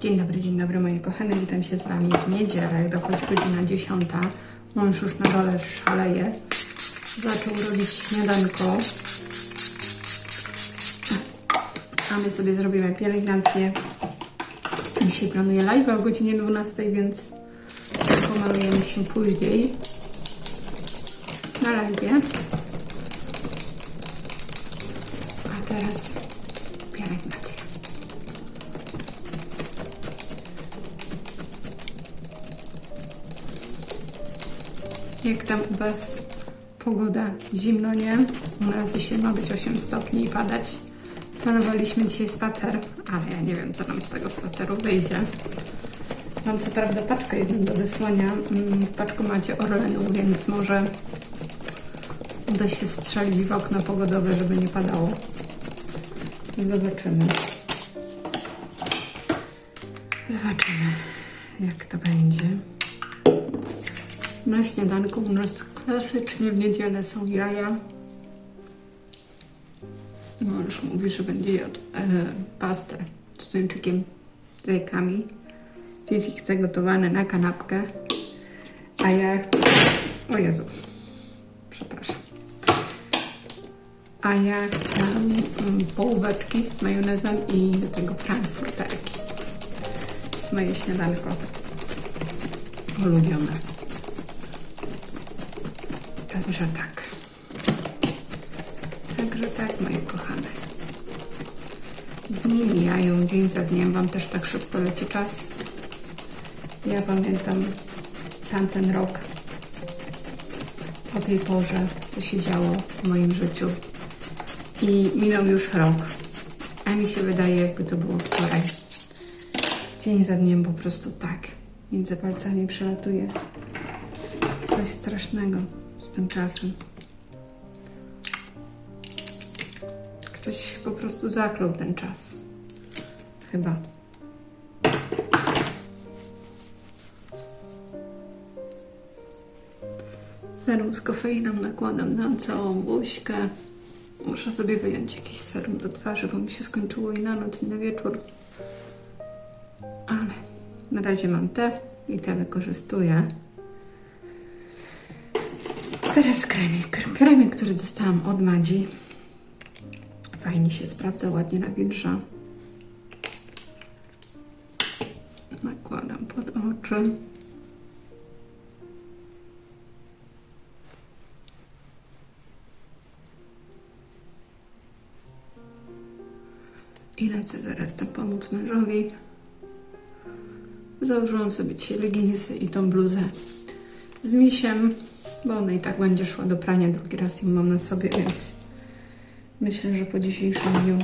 Dzień dobry, dzień dobry moje kochane, witam się z Wami w niedzielę, dochodzi godzina 10. Mąż już na dole szaleje. Zaczął robić śniadanko. A my sobie zrobimy pielęgnację. Dzisiaj planuję live o godzinie 12, więc pomalujemy się później na live. A teraz pielęgnacja. Jak tam u Was pogoda? Zimno, nie? U nas dzisiaj ma być 8 stopni i padać. Planowaliśmy dzisiaj spacer, ale ja nie wiem, co nam z tego spaceru wyjdzie. Mam co prawda paczkę jedną do wysłania mm, w paczkomacie Orlenu, więc może uda się wstrzelić w okno pogodowe, żeby nie padało. Zobaczymy. Zobaczymy, jak to będzie. Na śniadanku u nas klasycznie w niedzielę są jaja. Mąż mówi, że będzie jadł e, pastę z tuńczykiem, z jajkami. Fifi chce gotowane na kanapkę. A ja chcę... O Jezu. Przepraszam. A ja chcę mm, połóweczki z majonezem i do tego frankfurterki. To jest moje śniadanko ulubione. Także tak. Także tak, moje kochane. Dni mijają, dzień za dniem. Wam też tak szybko leci czas. Ja pamiętam tamten rok o tej porze, co się działo w moim życiu. I minął już rok. A mi się wydaje, jakby to było wczoraj. Dzień za dniem po prostu tak. Między palcami przelatuje coś strasznego z tym czasem. Ktoś po prostu zaklął ten czas. Chyba. Serum z kofeiną nakładam na całą buźkę. Muszę sobie wyjąć jakieś serum do twarzy, bo mi się skończyło i na noc, i na wieczór. Ale na razie mam te i te wykorzystuję. Teraz kremik. Kremik, który dostałam od Madzi. Fajnie się sprawdza, ładnie nawilża. Nakładam pod oczy. I lecę zaraz tam pomóc mężowi. Założyłam sobie dzisiaj leginsy i tą bluzę z misiem, bo ona i tak będzie szła do prania. Drugi raz ją mam na sobie, więc myślę, że po dzisiejszym dniu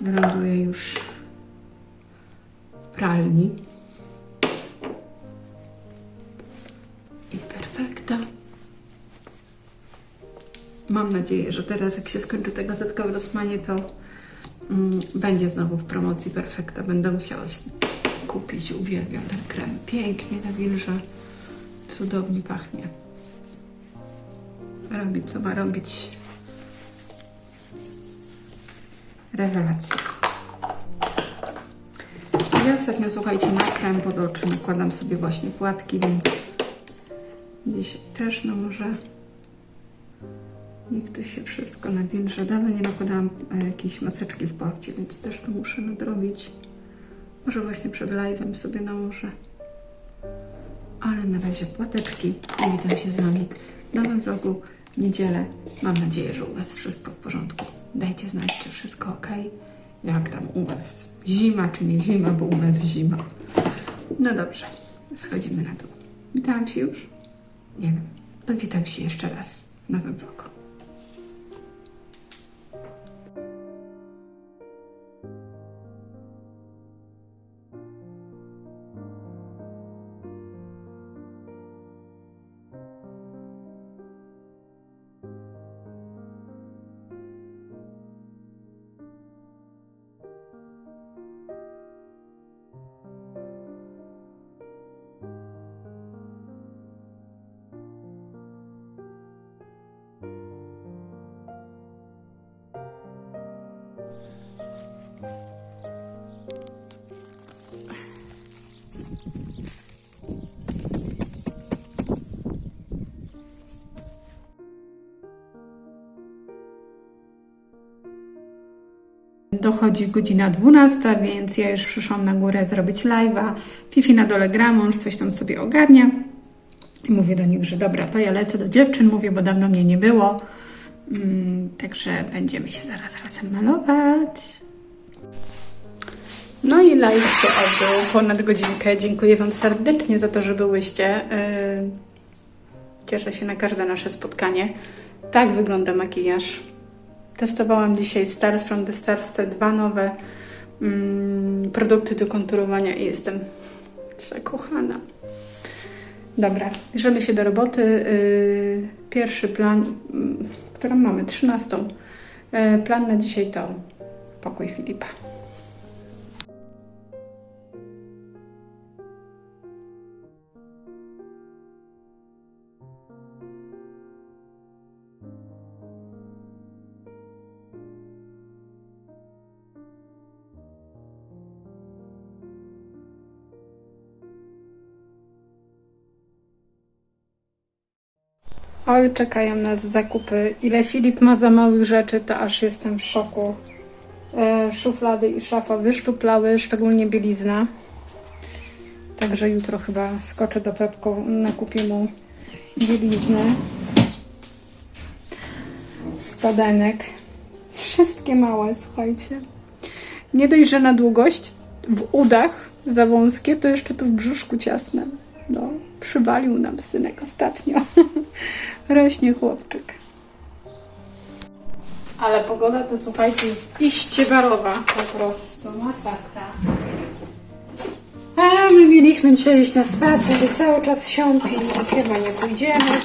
wyląduję już w pralni. I perfekta. Mam nadzieję, że teraz jak się skończy ta gazetka w Rosmanie, to mm, będzie znowu w promocji perfekta. Będę musiała sobie kupić. Uwielbiam ten krem. Pięknie nawilża. Cudownie pachnie. Robi co ma robić. Rewelacja. Ja ostatnio, słuchajcie, na krem pod oczy nakładam sobie właśnie płatki, więc dzisiaj też, no może niech to się wszystko nawilży. Dawno nie nakładałam e, jakiejś maseczki w płachcie, więc też to muszę nadrobić. Może właśnie przed live'em sobie nałożę. Ale na razie płateczki i witam się z Wami w nowym vlogu w niedzielę. Mam nadzieję, że u Was wszystko w porządku. Dajcie znać, czy wszystko ok. Jak tam u Was? Zima czy nie zima, bo u nas zima. No dobrze, schodzimy na dół. Witałam się już? Nie wiem. To witam się jeszcze raz w nowym vlogu. Dochodzi godzina 12, więc ja już przyszłam na górę zrobić live'a. Fifi na dole gra, mąż coś tam sobie ogarnia. I mówię do nich, że dobra, to ja lecę do dziewczyn, mówię, bo dawno mnie nie było. Mm, także będziemy się zaraz razem malować. No i live się odbył ponad godzinkę. Dziękuję Wam serdecznie za to, że byłyście. Yy, Cieszę się na każde nasze spotkanie. Tak wygląda makijaż. Testowałam dzisiaj Stars from the Stars, te dwa nowe mm, produkty do konturowania i jestem zakochana. Dobra, bierzemy się do roboty. Yy, pierwszy plan, yy, którą mamy, 13. Yy, plan na dzisiaj to pokój Filipa. Oj, czekają nas zakupy. Ile Filip ma za małych rzeczy, to aż jestem w szoku. E, szuflady i szafa wyszczuplały, szczególnie bielizna. Także jutro chyba skoczę do Pepko, nakupię mu bieliznę. Spodenek. Wszystkie małe, słuchajcie. Nie dość, że na długość w udach za wąskie, to jeszcze tu w brzuszku ciasne. No, przywalił nam synek ostatnio. Rośnie chłopczyk. Ale pogoda to słuchajcie jest iście barowa. Po prostu masakra. A my mieliśmy dzisiaj iść na spacer i cały czas siąpi. Chyba nie pójdziemy.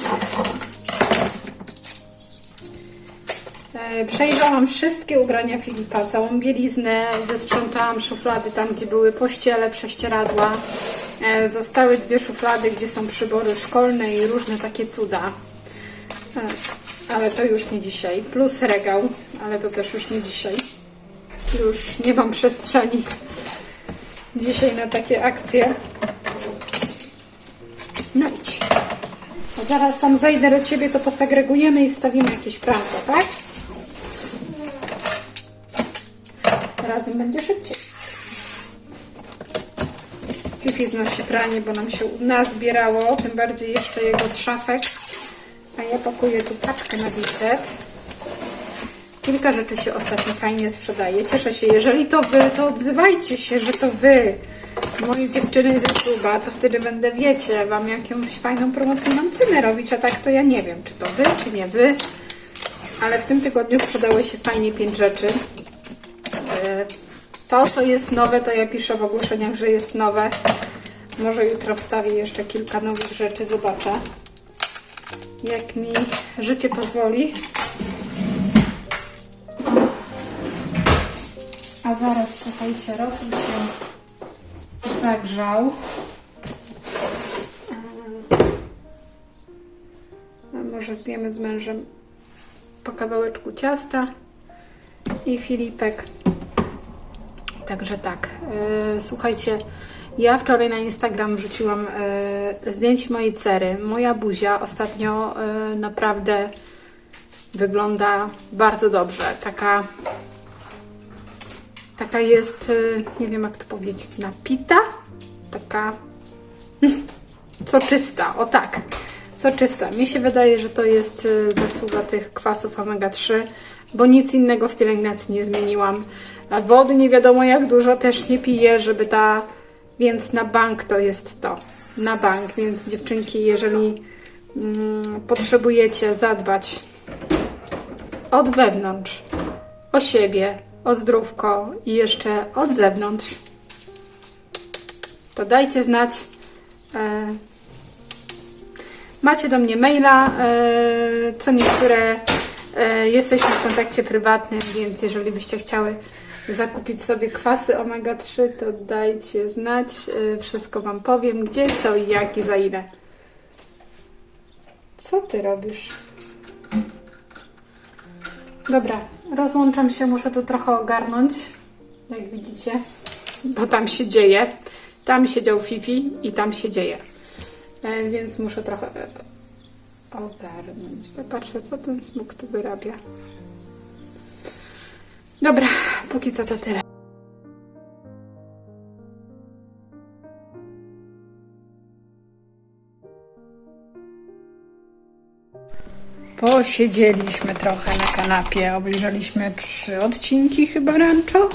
Przejrzałam wszystkie ubrania Filipa, całą bieliznę, wysprzątałam szuflady tam, gdzie były pościele, prześcieradła. E, Zostały dwie szuflady, gdzie są przybory szkolne i różne takie cuda. E, Ale to już nie dzisiaj. Plus regał, ale to też już nie dzisiaj. Już nie mam przestrzeni dzisiaj na takie akcje. No idź. A zaraz tam zejdę do ciebie, to posegregujemy i wstawimy jakieś pranko, tak? Będzie szybciej. Fifi znosi pranie, bo nam się nazbierało, tym bardziej jeszcze jego z szafek. A ja pakuję tu paczkę na witet. Kilka rzeczy się ostatnio fajnie sprzedaje. Cieszę się. Jeżeli to wy, to odzywajcie się, że to wy. Moje dziewczyny z YouTube'a, to wtedy będę, wiecie, wam jakąś fajną promocyjną cenę robić, a tak to ja nie wiem, czy to wy, czy nie wy. Ale w tym tygodniu sprzedało się fajnie pięć rzeczy. To, co jest nowe, to ja piszę w ogłoszeniach, że jest nowe. Może jutro wstawię jeszcze kilka nowych rzeczy, zobaczę. Jak mi życie pozwoli. A zaraz, słuchajcie, rosół się zagrzał. A może zjemy z mężem po kawałeczku ciasta i Filipek. Także tak. e, słuchajcie, ja wczoraj na Instagram wrzuciłam e, zdjęcie mojej cery. Moja buzia ostatnio e, naprawdę wygląda bardzo dobrze. Taka taka jest, nie wiem jak to powiedzieć, napita, taka soczysta, o tak, soczysta. Mi się wydaje, że to jest zasługa tych kwasów omega-3, bo nic innego w pielęgnacji nie zmieniłam. Wody nie wiadomo jak dużo też nie piję, żeby ta, więc na bank to jest to, na bank, więc dziewczynki, jeżeli mm, potrzebujecie zadbać od wewnątrz, o siebie, o zdrówko i jeszcze od zewnątrz, to dajcie znać. E, macie do mnie maila, e, co niektóre jesteśmy w kontakcie prywatnym, więc jeżeli byście chciały zakupić sobie kwasy omega-3, to dajcie znać. E, wszystko Wam powiem, gdzie, co i jak i za ile. Co Ty robisz? Dobra, rozłączam się, muszę to trochę ogarnąć, jak widzicie, bo tam się dzieje. Tam siedział Fifi i tam się dzieje. E, więc muszę trochę e, ogarnąć. To patrzę, co ten smok tu wyrabia. Dobra, póki co to tyle. Posiedzieliśmy trochę na kanapie, obejrzeliśmy trzy odcinki chyba Rancho.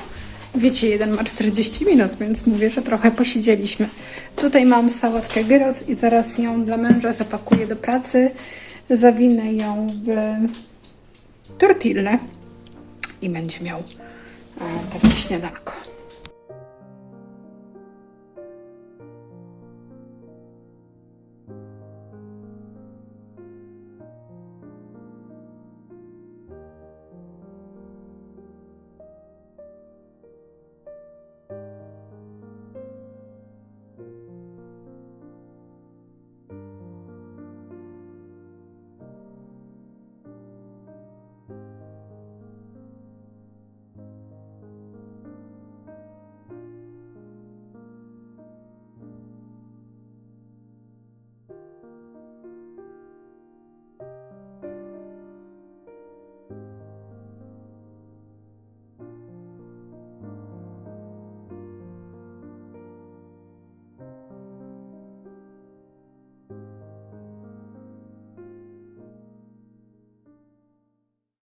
Wiecie, jeden ma 40 minut, więc mówię, że trochę posiedzieliśmy. Tutaj mam sałatkę gyros i zaraz ją dla męża zapakuję do pracy. Zawinę ją w tortillę i będzie miał e, takie śniadanko.